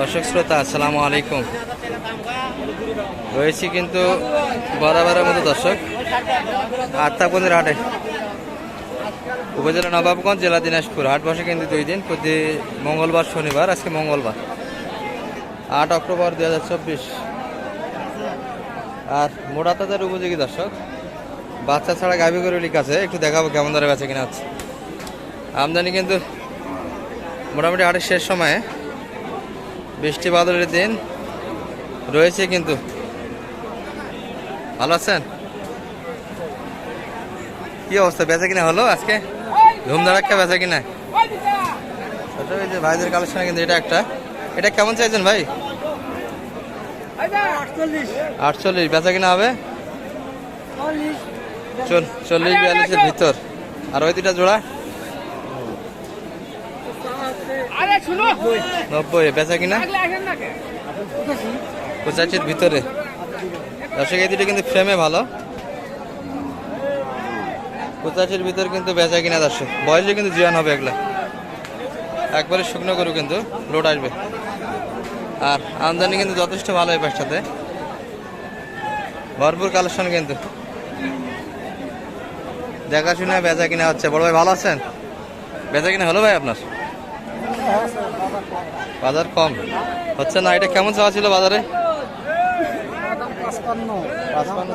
দর্শক শ্রোতা, আসসালামু আলাইকুম। রয়েছি কিন্তু বরাবরের মতো দর্শক। আত্মাপন্দির হাটে। উপজেলা নবাবগঞ্জ, জেলা দিনাজপুর। হাট বসে কিন্তু দুই দিন। প্রতি মঙ্গলবার শনিবার, আজকে মঙ্গলবার। আট অক্টোবর দু হাজার চব্বিশ। আর মোটা তাদের উপযোগী দর্শক। বাচ্চা ছাড়া গাভী লিখ আছে। একটু দেখাবো কেমন ধরে বেচে কিনা হচ্ছে। আমদানি কিন্তু মোটামুটি হাটের শেষ সময়ে বৃষ্টি বাদলের দিন রয়েছে কিন্তু। ভালো আছেন? কি অবস্থা? বেচা কিনা হলো আজকে? ধুমধারাক্কা বেচা কিনা? ওই যে ভাইদের কালেকশনে কিন্তু এটা একটা। এটা কেমন চাইছেন ভাই? আটচল্লিশ। বেচা কিনা হবে? চল- চল্লিশ বিয়াল্লিশের ভিতর। আর ওই দুটা জোড়া? নব্বই বেচা কিনা? পঁচাশির ভিতরে। দর্শক এই দুটো কিন্তু ফ্রেমে ভালো। পঁচাশির ভিতর কিন্তু বেচা কিনা দর্শক। বয়সে কিন্তু জিয়ান হবে এগুলা একবারে শুকনো করু কিন্তু লোড আসবে। আর আমদানি কিন্তু যথেষ্ট ভালো এই পাশটাতে। ভরপুর কালেকশন কিন্তু। দেখাশোনা বেচা কিনা হচ্ছে। বড় ভাই ভালো আছেন? বেচা কিনা হলো ভাই আপনার? বাজার কম। হচ্ছে না এটা কেমন চাওয়া ছিল বাজারে? পাঁচপান্ন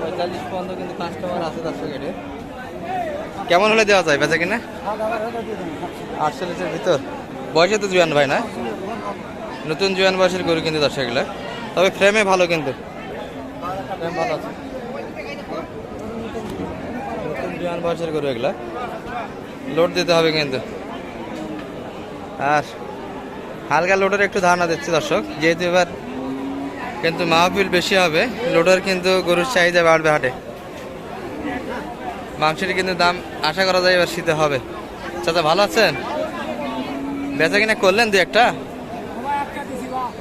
পঁয়তাল্লিশ পর্যন্ত কিন্তু কাস্টমার আছে কেমন হলে দেওয়া যায় বেচা কিনা? আটচল্লিশের ভিতর। বয়সে তো জুয়ান ভাই না? নতুন জুয়ান বয়সের গরু কিন্তু দর্শক এগুলো। তবে ফ্রেমে ভালো কিন্তু। ফ্রেম ভালো আছে। নতুন জুয়ান বয়সের গরু এগুলা। লোড দিতে হবে কিন্তু। আর হালকা লোডের একটু ধারণা দিচ্ছি দর্শক। যেহেতু এবার কিন্তু মাহফিল বেশি হবে লোডের কিন্তু গরুর চাহিদা বাড়বে হাটে। মাংসের কিন্তু দাম আশা করা যায় এবার শীতে হবে। চাচা, ভালো আছেন? বেচা কিনা করলেন দু একটা?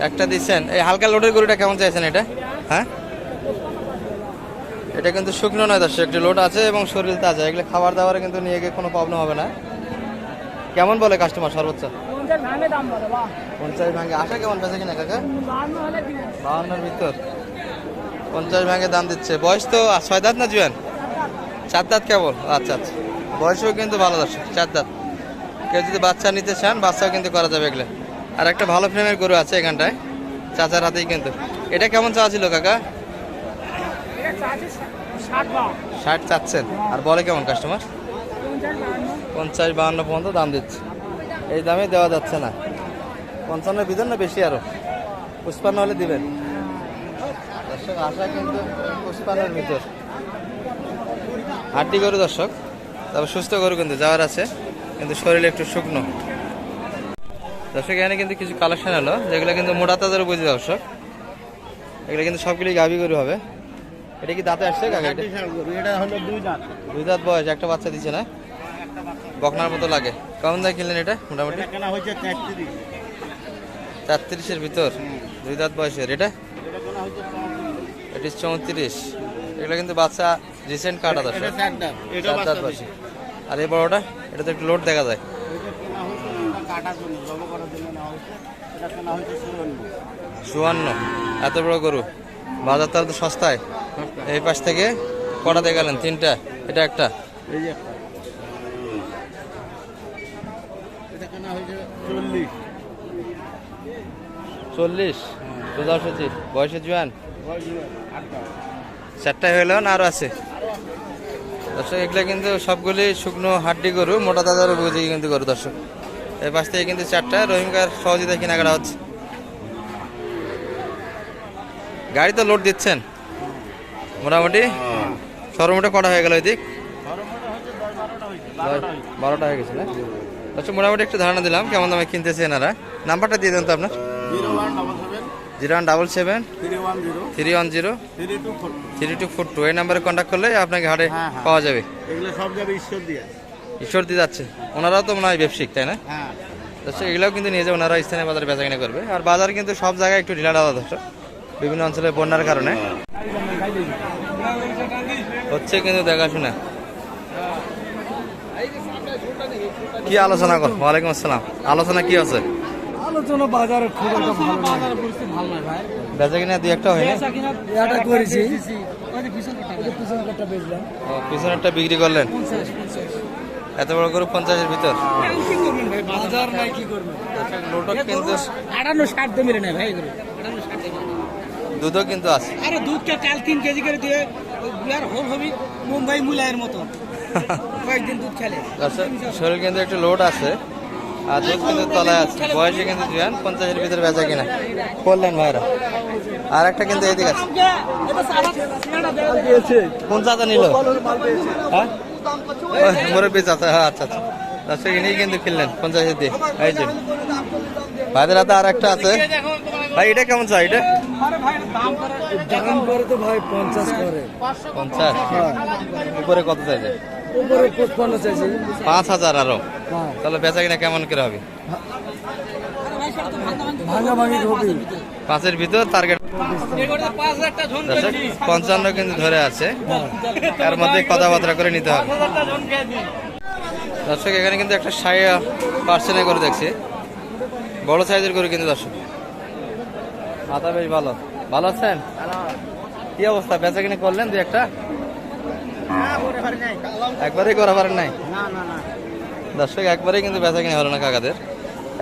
একটা দিচ্ছেন এই হালকা লোডের গরুটা কেমন চাইছেন এটা? হ্যাঁ? এটা কিন্তু শুকনো নয় দর্শক, একটু লোড আছে এবং শরীর তাজা, এগুলো খাবার দাবারে কিন্তু নিয়ে গিয়ে কোনো প্রবলেম হবে না। কেমন বলে কাস্টমার সর্বোচ্চ? পঞ্চাশ ভাঙে আশা কেমন বেচে কিনা কাকা? বাহান্ন বাহান্নর ভিতর। পঞ্চাশ ভাঙে দাম দিচ্ছে। বয়স তো ছয় দাঁত না জুয়ান? চার দাঁত কেবল? আচ্ছা আচ্ছা। বয়সও কিন্তু ভালো দর্শক চার দাঁত। কেউ যদি বাচ্চা নিতে চান বাচ্চাও কিন্তু করা যাবে এগুলো। আর একটা ভালো ফ্রেমের গরু আছে এখানটায় চাচার হাতেই কিন্তু। এটা কেমন চাওয়া ছিল কাকা? ষাট চাচ্ছেন। আর বলে কেমন কাস্টমার পঞ্চাশ বাহান্ন পর্যন্ত দাম দিচ্ছে। এই দামে দেওয়া যাচ্ছে না। পঞ্চান্নের ভিতর না বেশি আরও? পুষ্পান্ন হলে দিবেন। দর্শক আশা কিন্তু পুষ্পান্নের ভিতর। হাড্ডি গরু দর্শক তবে সুস্থ গরু কিন্তু যাওয়ার আছে কিন্তু শরীরে একটু শুকনো। দর্শক এখানে কিন্তু কিছু কালেকশন হলো যেগুলো কিন্তু মোটা তাদের বুঝি দর্শক। এগুলো কিন্তু সবগুলি গাভি গরু হবে। এটা কি দাঁতে আসছে দুই দাঁত বয়স একটা বাচ্চা দিচ্ছে না? বকনার মতো লাগে। কেমন দায় কিনলেন এটা? মোটামুটি? চারত্রিশের ভিতর? দুই দাঁত বয়সের। এটা? এটা চৌত্রিশ। এগুলো কিন্তু বাচ্চা রিসেন্ট কাটা দশ চার দাঁত। বয়সে আর এই বড়টা? এটা তো একটু লোড দেখা যায়। চুয়ান্ন। এত বড় গরু। বাজার তার তো সস্তায়। এই পাশ থেকে কটা দিয়ে গেলেন তিনটা। এটা একটা এই যে একটা এটা কেনা হয়েছে চল্লিশ। দশ বয়সে জুয়ান? বয়স আট দাঁত চারটায় হইলেও না আরও আছে? দর্শক এগুলো কিন্তু সবগুলি শুকনো হাড্ডি গরু মোটা দাদার বুঝি কিন্তু গরু দর্শক। এই পাশ থেকে কিন্তু চারটা রহিমকার সহযোগিতা কেনাকাটা হচ্ছে। গাড়ি তো লোড দিচ্ছেন? মোটামুটি? সর্বমোটা কটা হয়ে গেল এদিক? বারোটা হয়ে গেছে না? আচ্ছা মোটামুটি একটু ধারণা দিলাম কেমন দামে কিনতেছে এনারা। নাম্বারটা দিয়ে দেন তো আপনার। Zero one double seven three one zero three two four two এই নাম্বারে কন্ট্যাক্ট করলে আপনাকে হাটে হ্যাঁ, হ্যাঁ। পাওয়া যাবে। এগুলো সব যাবে ঈশ্বর দিয়ে ঈশ্বর দিয়ে যাচ্ছে। ওনারাও তো মনে হয় ব্যবসায়িক তাই না? আচ্ছা দর্শক এগুলোও কিন্তু নিয়ে যাবে ওনারা স্থানীয় বাজারে বেচা কিনা করবে। আর বাজার কিন্তু সব জায়গায় একটু ঢিলা ঢালা দর্শক বিভিন্ন অঞ্চলে বন্যার কারণে। হচ্ছে কিন্তু দেখাশোনা। কি আলোচনা কর? ওয়ালাইকুম আসসালাম। আলোচনা কি আছে? আলোচনা বাজারে খুব একটা ভালো নয়। বাজারের পরিস্থিতি ভালো নয় ভাই। বেচা কিনা দুই একটা হয়নি এটা করেছি। ওই যে পিছন কাটা। পিছনে একটা বেচলাম। ও, পিছনেরটা বিক্রি করলেন? এত বড় গরু পঞ্চাশের ভিতর? কি করবেন ভাই? বাজার বাজার নাই কি করবে লোটক কিন্তু আটান্ন ষাট মিলে নেয় ভাই এগুলো আটান্ন ষাট দিয়ে দুধও কিন্তু আছে। আরে দুধটা কাল তিন কেজি করে দিয়ে বিয়ার হোল হবি মুম্বাই মুলায়ের মতো। দর্শক, শরীর কিন্তু একটু লোড আছে। আর দুধ কিন্তু তলায় আছে। বয়সে কিন্তু জুয়ান পঞ্চাশের ভিতরে বেচা কিনা। করলেন ভাইরা। আর একটা কিন্তু এদিকে আছে। কোন নিল? হ্যাঁ? হ্যাঁ আচ্ছা আচ্ছা। ইনি কিন্তু কিনলেন পঞ্চাশের দিয়ে। এই যে। ভাইদের হাতে আর একটা আছে। ভাই এটা কেমন চাই? এটা? দাম করে তো ভাই পঞ্চাশ করে। পঞ্চাশ? উপরে কত চাইছে? উপরে পঁচপান্ন চাইছি। পাঁচ হাজার আরও। হ্যাঁ। তাহলে বেচা কিনা কেমন করে হবে? পাঁচের ভিতর। টার্গেট পঞ্চান্ন কিন্তু ধরে আছে। তার মধ্যে কথাবার্তা করে নিতে হবে। দর্শক এখানে কিন্তু একটা সাইয়া পার্সেন্টে করে দেখছি। বড় সাইজের করে কিন্তু দর্শক। মাথা বেশ ভালো। ভালো আছেন? কি অবস্থা? বেচা কিনে করলেন দুই একটা? একবারেই করা পারেন নাই? দর্শক একবারেই কিন্তু বেচা কিনে হলো না কাকাদের।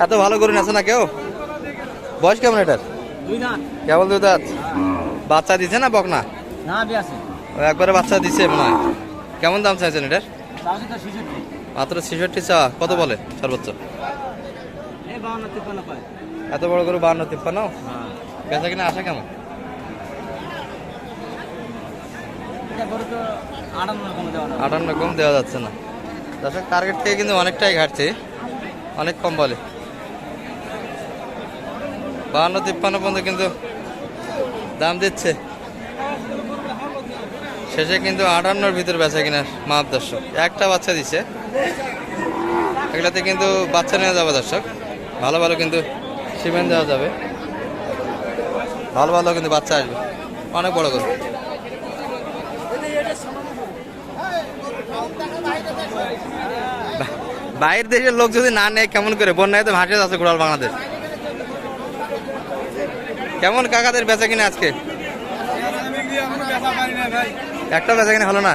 এত ভালো করে আছে না কেউ? বয়স কেমন এটার? কেবল দুই দাঁত? বাচ্চা দিছে না বকনা? একবারে বাচ্চা দিছে মনে হয়। কেমন দাম চাইছেন এটার? মাত্র ছেষট্টি চা কত বলে সর্বোচ্চ? এত বড় করে বান্ন তিপ্পান্ন? হ্যাঁ। বেচা কিনা আসা কেমন আটান্ন কম দেওয়া যাচ্ছে না। দর্শক টার্গেট থেকে কিন্তু অনেকটাই ঘাটছে অনেক কম বলে। বাহান্ন তিপ্পান্ন পর্যন্ত কিন্তু দাম দিচ্ছে। শেষে কিন্তু আটান্নর ভিতর বেচা কিনার মাপ দর্শক একটা বাচ্চা দিচ্ছে। এগুলাতে কিন্তু বাচ্চা নেওয়া যাবে দর্শক। ভালো ভালো কিন্তু সিমেন্ট দেওয়া যাবে। ভালো ভালো কিন্তু বাচ্চা আসবে। অনেক বড় করে। বাইরের দেশের লোক যদি না নেয় কেমন করে? বন্যায় তো ভাসে যাচ্ছে গোড়াল বাংলাদেশ। কেমন কাকাদের বেচা কিনা আজকে? একটা বেচা কিনা হলো না।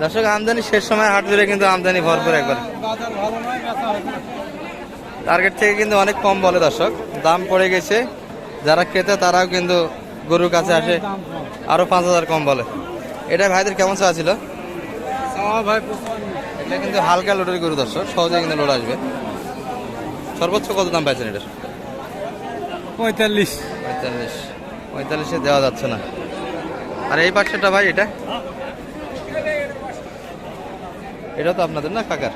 দর্শক আমদানি শেষ সময় হাট জুড়ে কিন্তু আমদানি ভরপুর একবার। টার্গেট থেকে কিন্তু অনেক কম বলে দর্শক। দাম পড়ে গেছে। যারা খেতে তারাও কিন্তু গরুর কাছে আসে। আরও পাঁচ হাজার কম বলে। এটা ভাইদের কেমন চা ছিল? ভাই এটা কিন্তু হালকা লোডের গরু দর্শক সহজে কিন্তু লোড আসবে। সর্বোচ্চ কত দাম পাইছেন এটার? পঁয়তাল্লিশ। পঁয়তাল্লিশ। পঁয়তাল্লিশে দেওয়া যাচ্ছে না। আর এই পাশেটা ভাই এটা? এটা তো আপনাদের না কাকার?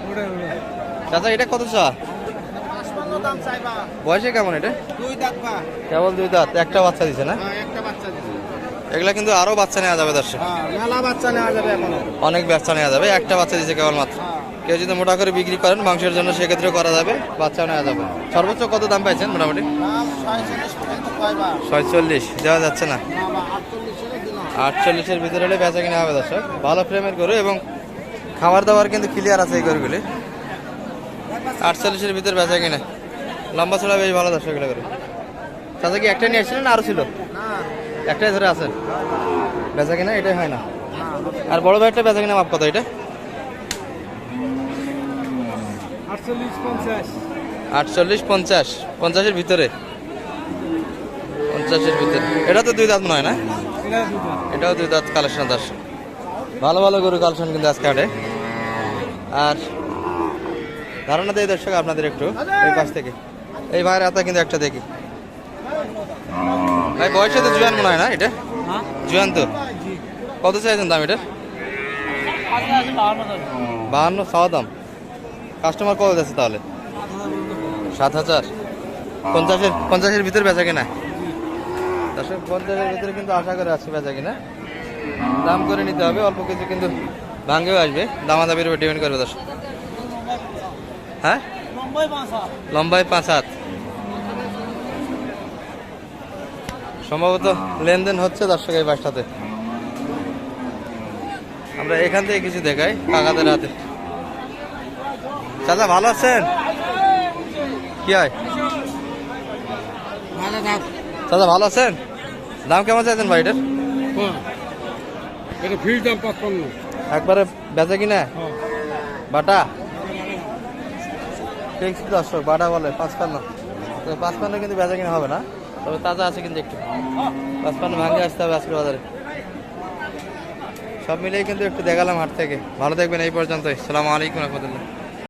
চাচা এটা কত চা? বয়সে কেমন এটা? দুই দাঁত কেবল দুই দাঁত একটা বাচ্চা দিছে না? হ্যাঁ একটা বাচ্চা দিছে। এগুলা কিন্তু আরও বাচ্চা নেওয়া যাবে দর্শক। হ্যাঁ মেলা বাচ্চা নেওয়া যাবে এখনও। অনেক বাচ্চা নেওয়া যাবে একটা বাচ্চা দিছে কেবল মাত্র কেউ যদি মোটা করে বিক্রি করেন মাংসের জন্য সেক্ষেত্রে করা যাবে বাচ্চা নেওয়া যাবে। সর্বোচ্চ কত দাম পাইছেন মোটামুটি? ছয়চল্লিশ দেওয়া যাচ্ছে না? আটচল্লিশের ভিতরে হলে বেচা কিনা হবে দর্শক। ভালো ফ্রেমের গরু এবং খাবার দাবার কিন্তু ক্লিয়ার আছে এই গরুগুলি। আটচল্লিশের ভিতরে বেচা কিনা। লম্বা ছড়া বেশ ভালো দর্শক এগুলো গরু তাতে কি একটাই নিয়ে আসছিলেন আরও ছিল? একটাই ধরে আছেন। বেচা কিনা এটাই হয় না। আর বড় ভাইটা বেচা কিনা মাপ কত এটা? আটচল্লিশ পঞ্চাশ। পঞ্চাশের ভিতরে? পঞ্চাশের ভিতরে। এটা তো দুই দাঁত হয় না? এটাও দুই দাঁত কালেকশন দর্শক। ভালো ভালো গরু কালেকশন কিন্তু আজকে হাটে। আর ধারণা দেয় দর্শক আপনাদের একটু এই পাশ থেকে। এই ভাইয়ের হাতে কিন্তু একটা দেখি। ভাই বয়সে তো জুয়ান মনে হয় না এটা? জুয়ান তো? কত চাইছেন দাম এটার বাহান্ন খাওয়া দাম। কাস্টমার কত যাচ্ছে তাহলে? সাত হাজার। পঞ্চাশের পঞ্চাশের ভিতরে বেচা কিনা? দর্শক পঞ্চাশের ভিতরে কিন্তু আশা করে আছে বেচা কিনা। দাম করে নিতে হবে অল্প কিছু কিন্তু ভাঙ্গেও আসবে। দামা দামাদাবির উপর ডিপেন্ড করবে দর্শক। হ্যাঁ? লম্বায় পাঁচ হাত। সম্ভবত লেনদেন হচ্ছে দর্শক এই বাসটাতে। আমরা এখান থেকে কিছু দেখাই কাকাদের হাতে। চাচা ভালো আছেন? কি হয়? দাদা ভালো আছেন? দাম কেমন চাইছেন ভাই এটার? দাম একবারে বেচা কিনা? বাটা? ঠিক দর্শক বাটা বলে পাঁচপান্ন। তো পাঁচপান্ন কিন্তু বেচা কিনা হবে না। তবে তাজা আছে কিন্তু একটু। পাঁচপান্ন ভাঙে আসতে হবে আজকের বাজারে। সব মিলেই কিন্তু একটু দেখালাম হাট থেকে। ভালো থাকবেন এই পর্যন্তই। সালামু আলাইকুম রহমতুল্লাহ।